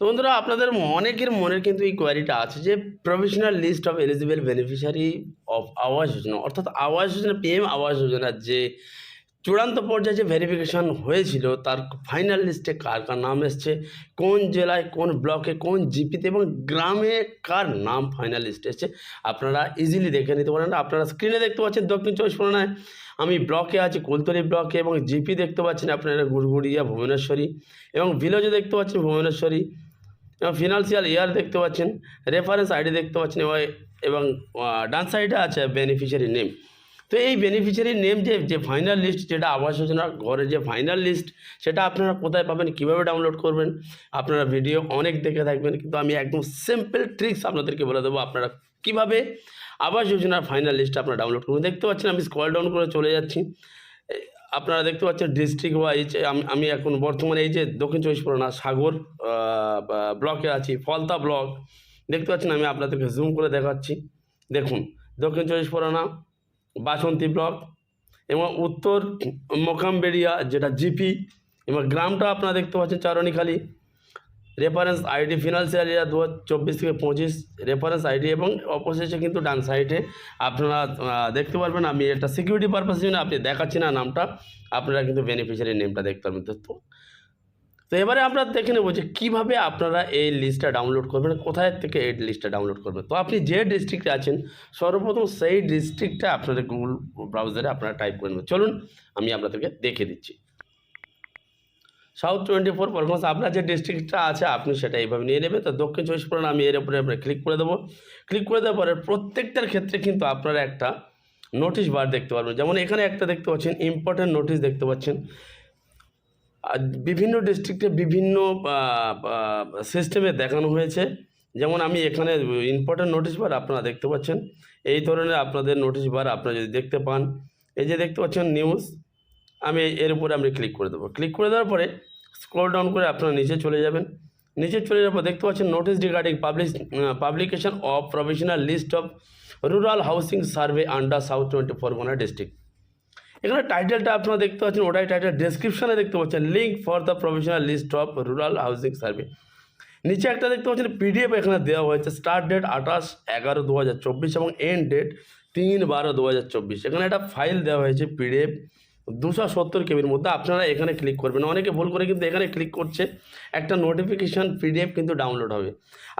তো বন্ধুরা, আপনাদের অনেকের মনের কিন্তু এই কোয়ারিটা আছে যে professional list of eligible beneficiary of Awas Yojana, অর্থাৎ আবাস যোজনা পিএম আবাস যোজনার যে চূড়ান্ত পর্যায়ে যে ভেরিফিকেশন হয়েছিল, তার ফাইনাল লিস্টে কার কার নাম এসছে, কোন জেলায়, কোন ব্লকে কোন জিপিতে এবং গ্রামে কার নাম ফাইনাল লিস্টে এসছে, আপনারা ইজিলি দেখে নিতে পারেন। আপনারা স্ক্রিনে দেখতে পাচ্ছেন দক্ষিণ চব্বিশ পরগনায়, আমি ব্লকে আছি, কুলতলি ব্লকে এবং জিপি দেখতে পাচ্ছেন আপনারা গুড়গুড়িয়া, ভুবনেশ্বরী এবং ভিলেজে দেখতে পাচ্ছেন ভুবনেশ্বরী। ফিনান্সিয়াল ইয়ার দেখতে পাচ্ছেন রেফারেন্স আইডি দেখতে পাচ্ছেন, এবং এবং ডান সাইডে আছে বেনিফিশিয়ারি নেম তো এই বেনিফিশিয়ারি নেম যে যে ফাইনাল লিস্ট যেটা আবাস যোজনা ঘরে যে ফাইনাল লিস্ট সেটা আপনারা কোথায় পাবেন, কীভাবে ডাউনলোড করবেন, আপনারা ভিডিও অনেক দেখে থাকবেন, কিন্তু আমি একদম সিম্পল ট্রিক্স আপনাদেরকে বলে দেবো আপনারা কীভাবে আবাস যোজনার ফাইনাল লিস্ট আপনারা ডাউনলোড করবেন। দেখতে পাচ্ছেন আমি স্কল ডাউন করে চলে যাচ্ছি। আপনারা দেখতে পাচ্ছেন ডিস্ট্রিক্ট ওয়াইজ আমি এখন বর্তমানে এই যে দক্ষিণ চব্বিশ পরগনা সাগর ব্লকে আছি, ফলতা ব্লক দেখতে পাচ্ছেন আমি আপনাদেরকে জুম করে দেখাচ্ছি। দেখুন, দক্ষিণ চব্বিশ পরগনা, বাসন্তী ব্লক এবং উত্তর মোকামবেড়িয়া, যেটা জিপি এবং গ্রামটা আপনারা দেখতে পাচ্ছেন Charanikhali. Reference ID financial year দু চব্বিশ থেকে পঁচিশ রেফারেন্স আইডি এবং অপোজিটে কিন্তু ডান সাইডে আপনারা দেখতে পারবেন আমি এটা সিকিউরিটি পারপাসের জন্য আপনি দেখাচ্ছি না নামটা, আপনারা কিন্তু বেনিফিশিয়ারি নেমটা দেখতে পারবেন। তো, তো- তো এবারে আমরা দেখে নেব যে কীভাবে আপনারা এই লিস্টটা ডাউনলোড করবেন, কোথায় থেকে এই লিস্টটা ডাউনলোড করবেন। তো আপনি যে ডিস্ট্রিক্টে আছেন, সর্বপ্রথম সেই ডিস্ট্রিক্টটা আপনাদের গুগল ব্রাউজারে আপনারা টাইপ করে নেবেন। চলুন আমি আপনাদেরকে দেখে দিচ্ছি। সাউথ টোয়েন্টি ফোর পারফরমেন্স আপনার যে ডিস্ট্রিক্টটা আছে, আপনি সেটা এইভাবে নিয়ে নেবেন। তো দক্ষিণ চব্বিশ পরগনা, আমি এর উপরে ক্লিক করে দেবো। ক্লিক করে দেওয়ার পরে প্রত্যেকটার ক্ষেত্রে কিন্তু আপনারা একটা নোটিশ বার দেখতে পারবেন। যেমন এখানে একটা দেখতে পাচ্ছেন ইম্পর্টেন্ট নোটিশ দেখতে পাচ্ছেন। বিভিন্ন ডিস্ট্রিক্টে বিভিন্ন সিস্টেমে দেখানো হয়েছে। যেমন আমি এখানে ইম্পর্টেন্ট নোটিশ বার আপনারা দেখতে পাচ্ছেন। এই ধরনের আপনাদের নোটিশ বার আপনারা যদি দেখতে পান। এই যে দেখতে পাচ্ছেন নিউজ আমি এর উপরে আমি ক্লিক করে দেবো। ক্লিক করে দেওয়ার পরে স্ক্রল ডাউন করে আপনারা নিচে চলে যাবেন। নিচে চলে যাওয়ার পর দেখতে পাচ্ছেন notice regarding publish publication of professional list of rural housing survey under south twenty four district এখানে টাইটেলটা আপনারা দেখতে পাচ্ছেন, ওটাই টাইটেল ডেসক্রিপশনে দেখতে পাচ্ছেন link for the professional list of rural housing survey নিচে একটা দেখতে পাচ্ছেন পিডিএফ এখানে দেওয়া হয়েছে স্টার্ট ডেট আঠাশ এগারো দু চব্বিশ এবং এন্ড ডেট তিন বারো দু চব্বিশ। এখানে একটা ফাইল দেওয়া হয়েছে পিডিএফ দুশো সত্তর কেবির মধ্যে আপনারা এখানে ক্লিক করবেন। অনেকে ভুল করে কিন্তু এখানে ক্লিক করছে। একটা নোটিফিকেশান পিডিএফ কিন্তু ডাউনলোড হবে।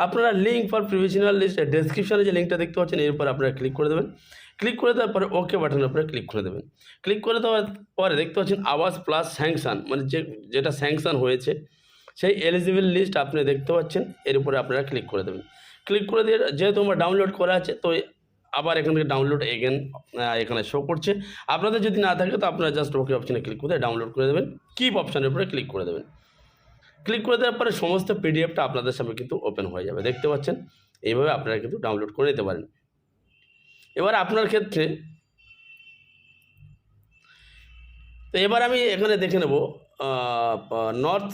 আপনারা লিঙ্ক ফর প্রফেশনাল লিস্ট ডেসক্রিপশনে যে লিঙ্কটা দেখতে পাচ্ছেন, এর উপর আপনারা ক্লিক করে দেবেন। ক্লিক করে দেওয়ার পরে ওকে বাটনের উপরে ক্লিক করে দেবেন। ক্লিক করে দেওয়ার পরে দেখতে পাচ্ছেন আওয়াজ প্লাস স্যাংশন মানে যে, যেটা স্যাংশন হয়েছে, সেই এলিজিবল লিস্ট আপনি দেখতে পাচ্ছেন, এর উপরে আপনারা ক্লিক করে দেবেন। ক্লিক করে দিয়ে যেহেতু আমার ডাউনলোড করা আছে, তো আবার এখান থেকে ডাউনলোড এগেন এখানে শো করছে। আপনাদের যদি না থাকে, তো আপনারা জাস্ট ওকে অপশানে ক্লিক করে ডাউনলোড করে দেবেন। কিপ অপশানের উপরে ক্লিক করে দেবেন। ক্লিক করে দেওয়ার পরে সমস্ত পিডিএফটা আপনাদের সামনে কিন্তু ওপেন হয়ে যাবে। দেখতে পাচ্ছেন? এইভাবে আপনারা কিন্তু ডাউনলোড করে নিতে পারেন। এবার আপনার ক্ষেত্রে, তো এবার আমি এখানে দেখে নেব নর্থ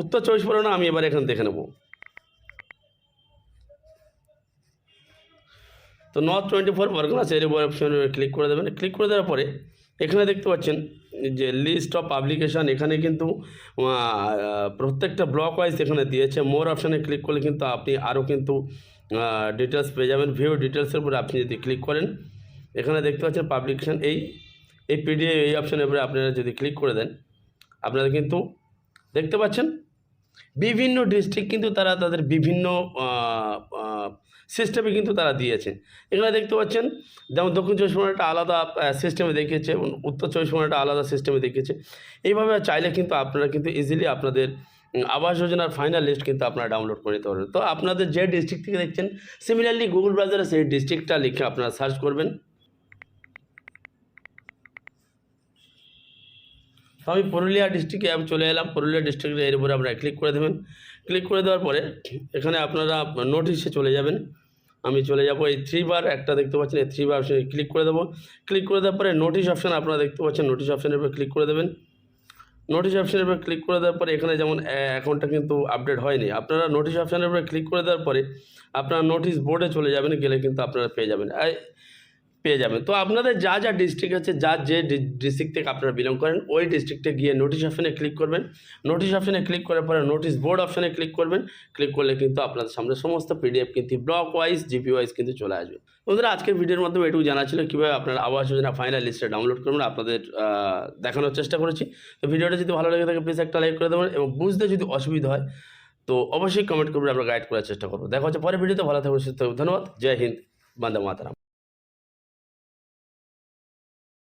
উত্তর চব্বিশ পরগনা আমি এবার এখানে দেখে নেব। তো নর্থ টোয়েন্টি ফোর পরগনা সেই অপশনে ক্লিক করে দেবেন। ক্লিক করে দেওয়ার পরে এখানে দেখতে পাচ্ছেন যে লিস্ট অফ পাবলিকেশন এখানে কিন্তু প্রত্যেকটা ব্লক ওয়াইজ এখানে দিয়েছে। মোর অপশানে ক্লিক করলে কিন্তু আপনি আরও কিন্তু ডিটেলস পেয়ে যাবেন। ভিউ ডিটেলসের উপরে আপনি যদি ক্লিক করেন, এখানে দেখতে পাচ্ছেন পাবলিকেশন এই এই পিডিএফ এই অপশানের উপরে আপনারা যদি ক্লিক করে দেন, আপনারা কিন্তু দেখতে পাচ্ছেন বিভিন্ন ডিস্ট্রিক্ট কিন্তু তারা তাদের বিভিন্ন সিস্টেমে কিন্তু তারা দিয়েছে। এখানে দেখতে পাচ্ছেন, যেমন দক্ষিণ চব্বিশ পরগনাটা আলাদা সিস্টেমে দেখিয়েছে এবং উত্তর চব্বিশ পরগনাটা আলাদা সিস্টেমে দেখিয়েছে। এইভাবে চাইলে কিন্তু আপনারা কিন্তু ইজিলি আপনাদের আবাস যোজনার ফাইনাল লিস্ট কিন্তু আপনারা ডাউনলোড করে নিতে পারবেন। তো আপনাদের যে ডিস্ট্রিক্ট থেকে দেখছেন সিমিলারলি গুগল ব্রাউজারে সেই ডিস্ট্রিক্টটা লিখে আপনারা সার্চ করবেন। তো আমি পুরুলিয়া ডিস্ট্রিক্টে আমি চলে এলাম, পুরুলিয়া ডিস্ট্রিক্টে এর উপরে আপনারা ক্লিক করে দেবেন। ক্লিক করে দেওয়ার পরে এখানে আপনারা নোটিশে চলে যাবেন। আমি চলে যাব এই থ্রি বার একটা দেখতে পাচ্ছেন, এই থ্রি বার অপশানে ক্লিক করে দেবো। ক্লিক করে দেওয়ার পরে নোটিশ অপশান আপনারা দেখতে পাচ্ছেন নোটিশ অপশানের উপরে ক্লিক করে দেবেন। নোটিশ অপশানের উপরে ক্লিক করে দেওয়ার পরে এখানে যেমন অ্যাকাউন্টটা কিন্তু আপডেট হয়নি। আপনারা নোটিশ অপশানের উপরে ক্লিক করে দেওয়ার পরে আপনারা নোটিশ বোর্ডে চলে যাবেন, গেলে কিন্তু আপনারা পেয়ে যাবেন। পেয়ে যাবেন। তো আপনাদের যা যা ডিস্ট্রিক্ট আছে, যা যে ডিস্ট্রিক্ট থেকে আপনারা বিলং করেন, ওই ডিস্ট্রিক্টে গিয়ে নোটিশ অপশানে ক্লিক করবেন। নোটিশ অপশানে ক্লিক করার পরে নোটিশ বোর্ড অপশানে ক্লিক করবেন। ক্লিক করলে কিন্তু আপনাদের সামনে সমস্ত পিডিএফ কিন্তু ব্লক ওয়াইজ জিপি ওয়াইজ কিন্তু চলে আসবে। বন্ধুরা, আজকের ভিডিওর মাধ্যমে এটুকু জানা ছিল কীভাবে আপনারা আবাস যোজনা ফাইনাল লিস্টে ডাউনলোড করবেন। আপনাদের দেখানোর চেষ্টা করেছি। তো ভিডিওটা যদি ভালো লেগে থাকে প্লিজ একটা লাইক করে দেবেন এবং বুঝতে যদি অসুবিধা হয়, তো অবশ্যই কমেন্ট করবেন, আমরা গাইড করার চেষ্টা করব। দেখা হচ্ছে পরে ভিডিওতে, ভালো থাকবে সুস্থ ধন্যবাদ। জয় হিন্দ, বন্দে মাতারাম।